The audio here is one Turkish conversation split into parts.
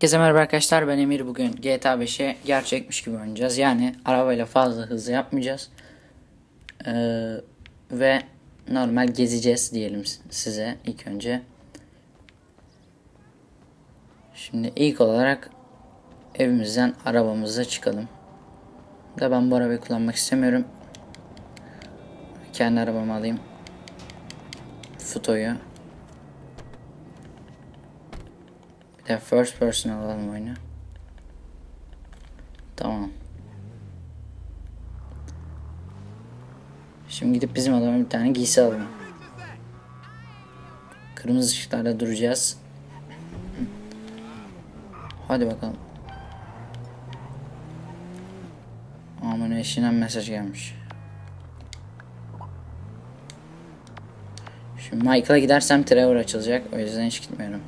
Herkese merhaba arkadaşlar ben Emir. Bugün GTA 5'e gerçekmiş gibi oynayacağız. Yani arabayla fazla hızlı yapmayacağız. Ee, ve normal gezeceğiz diyelim size ilk önce. Şimdi ilk olarak evimizden arabamıza çıkalım. Da ben bu arabayı kullanmak istemiyorum. Kendi arabamı alayım. Futo'yu Bir de first person alalım oyunu. Tamam. Şimdi gidip bizim adama bir tane giysi alalım. Kırmızı ışıklarda duracağız. Hadi bakalım. Aman eşinden mesaj gelmiş. Şimdi Michael'a gidersem Trevor açılacak. O yüzden hiç gitmiyorum.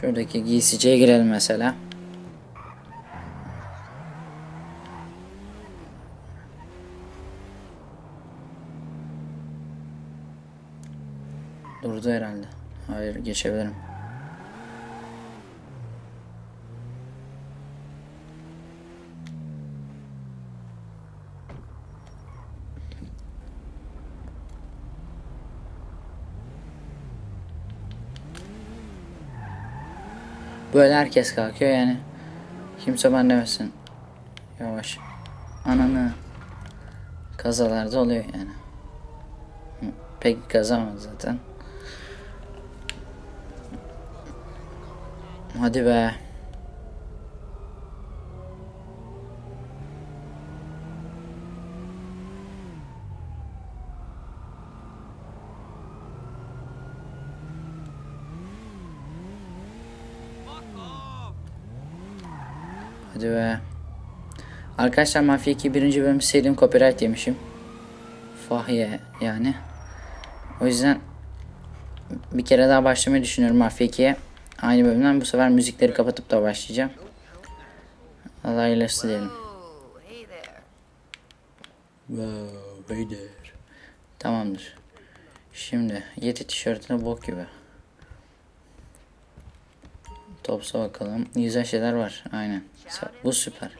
Şuradaki giysiciye girelim mesela. Durdu herhalde. Hayır geçebilirim. Böyle herkes kalkıyor yani. Kimse ben demesin. Yavaş. Ananı. Kazalarda oluyor yani. Pek kazamaz zaten. Hadi be. Hadi be. Arkadaşlar Mafya 2 birinci bölüm serim copyright yemişim. Fahiye yani. O yüzden bir kere daha başlamayı düşünüyorum Mafya 2'ye. Aynı bölümden bu sefer müzikleri kapatıp da başlayacağım. Allah hayırlısı diyelim. Wow, hey there. Tamamdır. Şimdi Yeti tişörtüne bok gibi. Topsa bakalım. Güzel şeyler var. Aynen. Bu süper.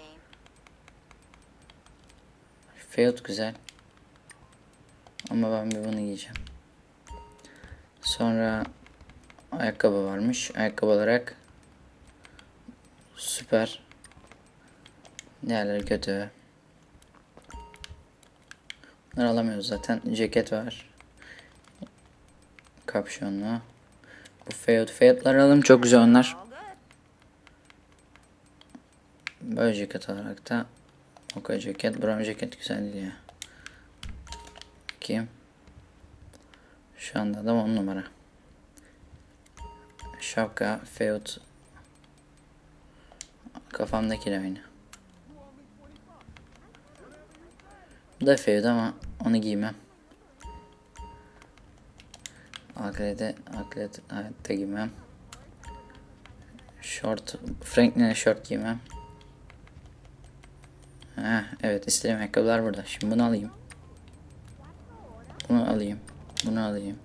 Fiyat güzel. Ama ben bir bunu giyeceğim. Sonra ayakkabı varmış. Ayakkabı olarak süper. Diğerleri kötü. Bunları alamıyoruz zaten. Ceket var. Kapşonlu. Bu fiyat fiyatları alalım. Çok güzel onlar. Böyle ceket olarak da Oka ceket, brown ceket güzel ya. Kim? Şu anda da 10 numara. Şapka, feot. Kafamdaki de aynı. Bu da feot ama onu giymem. Aklete, aklet hayatta giymem. Short, Franklin'e short giymem. Ha, evet istediğim ayakkabılar burada. Şimdi bunu alayım. Bunu alayım. Bunu alayım.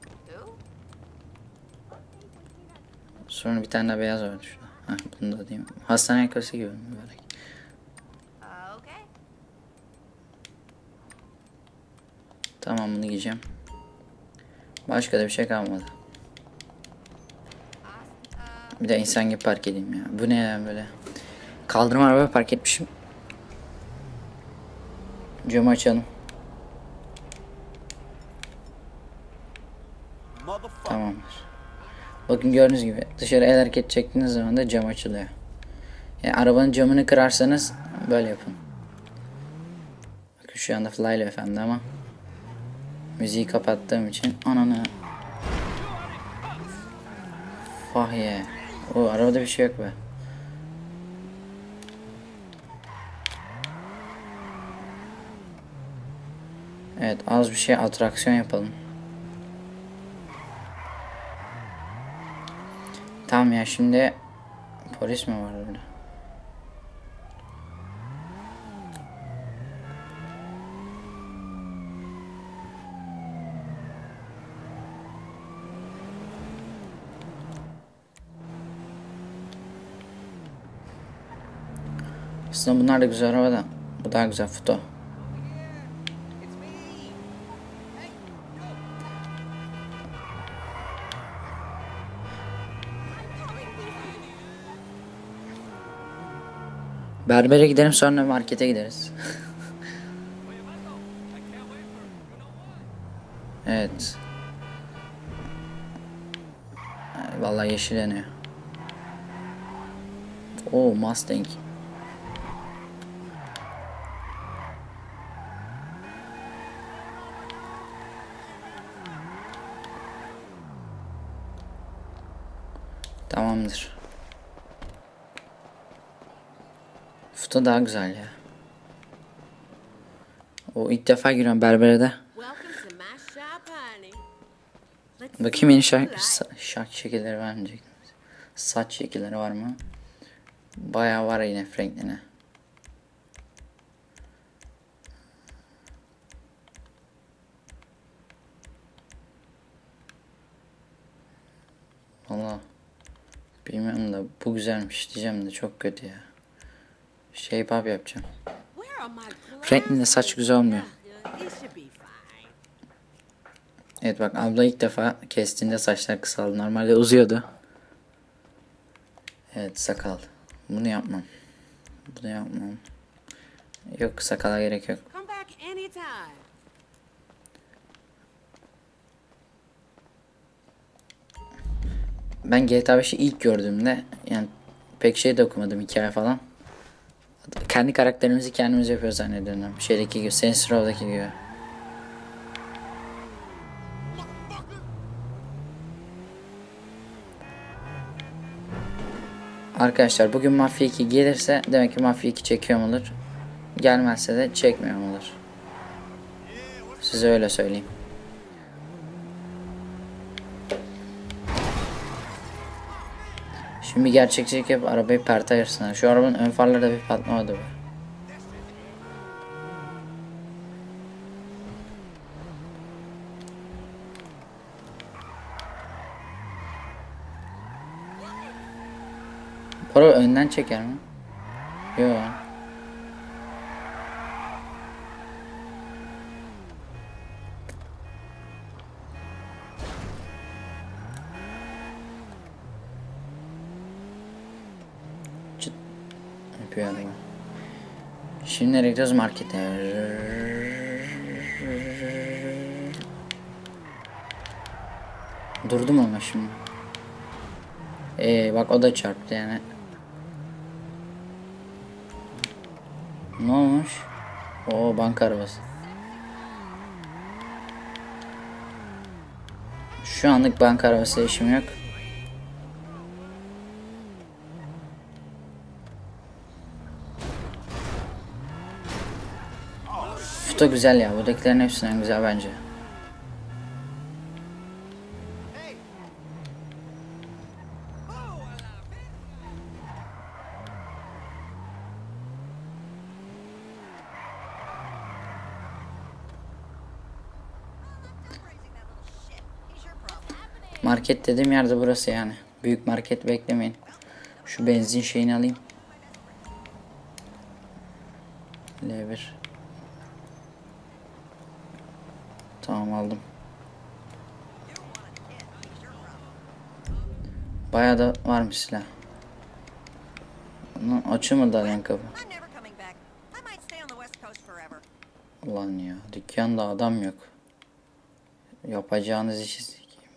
Sonra bir tane daha beyaz vardı şurada. Ha, bunu da alayım. Hastane ayakkabısı gibi mübarek. Tamam bunu giyeceğim. Başka da bir şey kalmadı. Bir de insan gibi park edeyim ya. Bu ne ya böyle? Kaldırım araba park etmişim. Camı açalım. Tamamdır. Bakın gördüğünüz gibi dışarı el hareket çektiğiniz zaman da cam açılıyor. Yani arabanın camını kırarsanız böyle yapın. Bakın şu anda Fly'le efendim ama müziği kapattığım için ananı Fahye. O arabada bir şey yok be. Evet az bir şey atraksiyon yapalım. Tamam ya şimdi polis mi var orada? Aslında bunlar da güzel araba da bu daha güzel foto. Berbere gidelim sonra markete gideriz. evet. Vallahi yeşil yanıyor. Oo Mustang. Tamamdır. Foto daha güzel ya. O ilk defa giriyorum berbere de. Bakayım yeni see what şark, you like. sa- şark şekilleri vermeyecek? Saç şekilleri var mı? Bayağı var yine Franklin'e. Valla bilmiyorum da bu güzelmiş diyeceğim de çok kötü ya. Shape up yapacağım. Franklin'de saç güzel olmuyor. Evet bak abla ilk defa kestiğinde saçlar kısaldı. Normalde uzuyordu. Evet sakal. Bunu yapmam. Bunu yapmam. Yok sakala gerek yok. Ben GTA 5'i ilk gördüğümde yani pek şey de okumadım hikaye falan. Kendi karakterimizi kendimiz yapıyoruz zannediyorum. Şeydeki gibi, Saints Row'daki gibi. Arkadaşlar bugün Mafya 2 gelirse demek ki Mafya 2 çekiyor olur. Gelmezse de çekmiyor olur. Size öyle söyleyeyim. Şimdi gerçekçilik yap arabayı perte ayırsınlar. Şu arabanın ön farları da bir patlamadı be. Araba önden çeker mi? Yok. Şimdi nereye gidiyoruz? Markete. Durdum ama şimdi. Ee, bak o da çarptı yani. Ne olmuş? O banka arabası. Şu anlık banka arabası işim yok. Foto güzel ya. Buradakilerin hepsinden güzel bence. Market dediğim yerde burası yani. Büyük market beklemeyin. Şu benzin şeyini alayım. L1. Tamam aldım. Bayağı da varmış silah. Lan açılmadı halen kapı. Ulan ya dükkanda adam yok. Yapacağınız işi sikeyim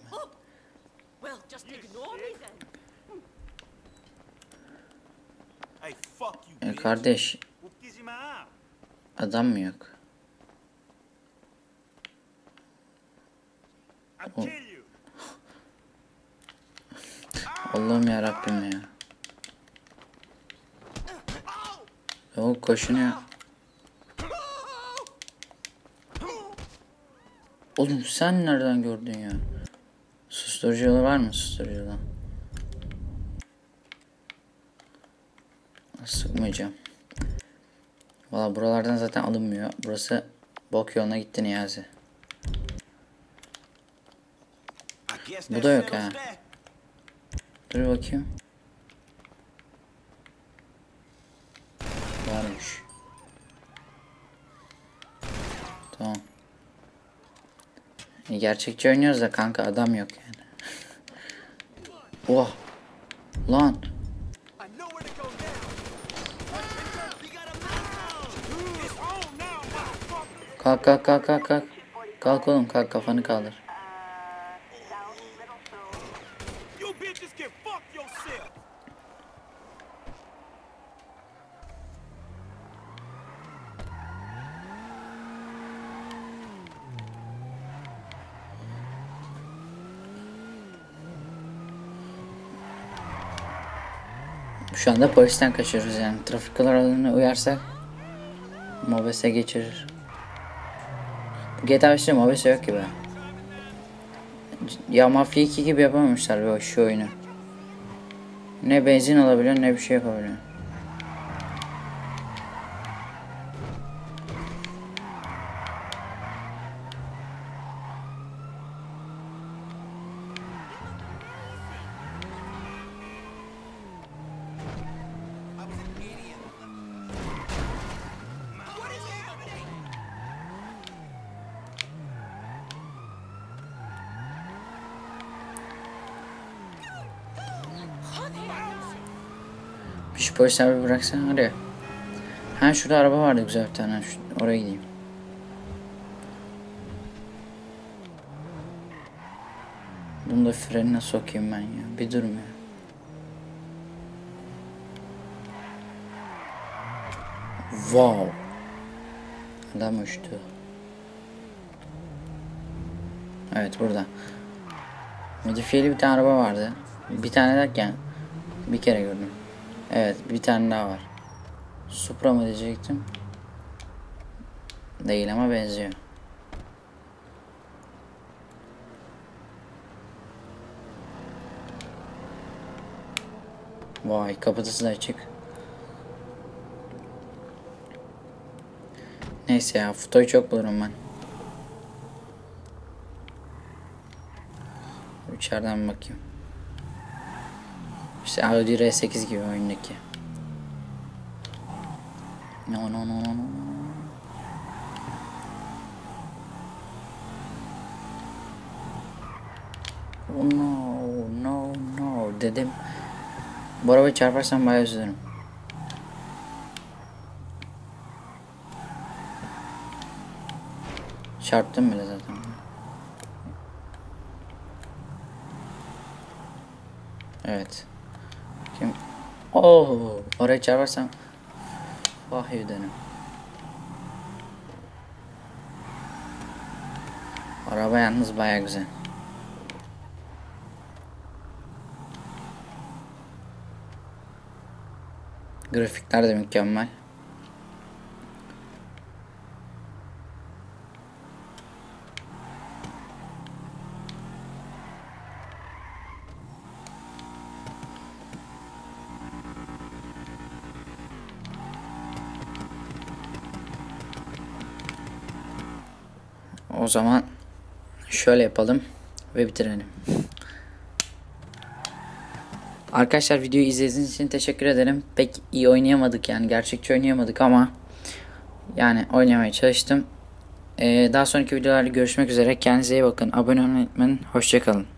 ben. E kardeş adam mı yok? Allah'ım ya Rabbim ya. Yok koşunuyor. Oğlum sen nereden gördün ya? Susturucu yolu var mı susturucu yolu? Sıkmayacağım. Valla buralardan zaten alınmıyor. Burası bok yoluna gitti Niyazi. Bu da yok ha. Dur bakayım. Varmış. Tamam. E, gerçekçi oynuyoruz da kanka adam yok yani. oh. Lan. Kalk kalk kalk kalk kalk. Kalk oğlum kalk kafanı kaldır. Can fuck yourself. Şu anda polisten kaçıyoruz yani. Trafik kurallarına uyarsak Mobese geçirir. GTA 5'te Mobese yok gibi. Ya Mafya 2 gibi yapamamışlar bu şu oyunu. Ne benzin alabiliyor ne bir şey yapabiliyor. Şu polisler bir bıraksana oraya. Ha şurada araba vardı güzel bir tane. Şu- oraya gideyim. Bunu da frenine sokayım ben ya. Bir durmuyor. Wow. Adam uçtu. Evet burada. Modifiyeli bir tane araba vardı. Bir tane derken bir kere gördüm. Evet bir tane daha var. Supra mı diyecektim. Değil ama benziyor. Vay kapısı da açık. Neyse ya fotoyu çok bulurum ben. İçeriden bakayım. Audi R8 gibi oyundaki. No no no no no. Oh no no no dedim. Bu arabayı çarparsam bayağı üzülürüm. Çarptım bile zaten. Evet. Kim? Oo, oraya çarparsam vah yüdenim. Araba yalnız baya güzel. Grafikler de mükemmel. O zaman şöyle yapalım ve bitirelim. Arkadaşlar videoyu izlediğiniz için teşekkür ederim. Pek iyi oynayamadık yani gerçekçi oynayamadık ama yani oynamaya çalıştım. Ee, daha sonraki videolarda görüşmek üzere. Kendinize iyi bakın. Abone olmayı unutmayın. Hoşçakalın.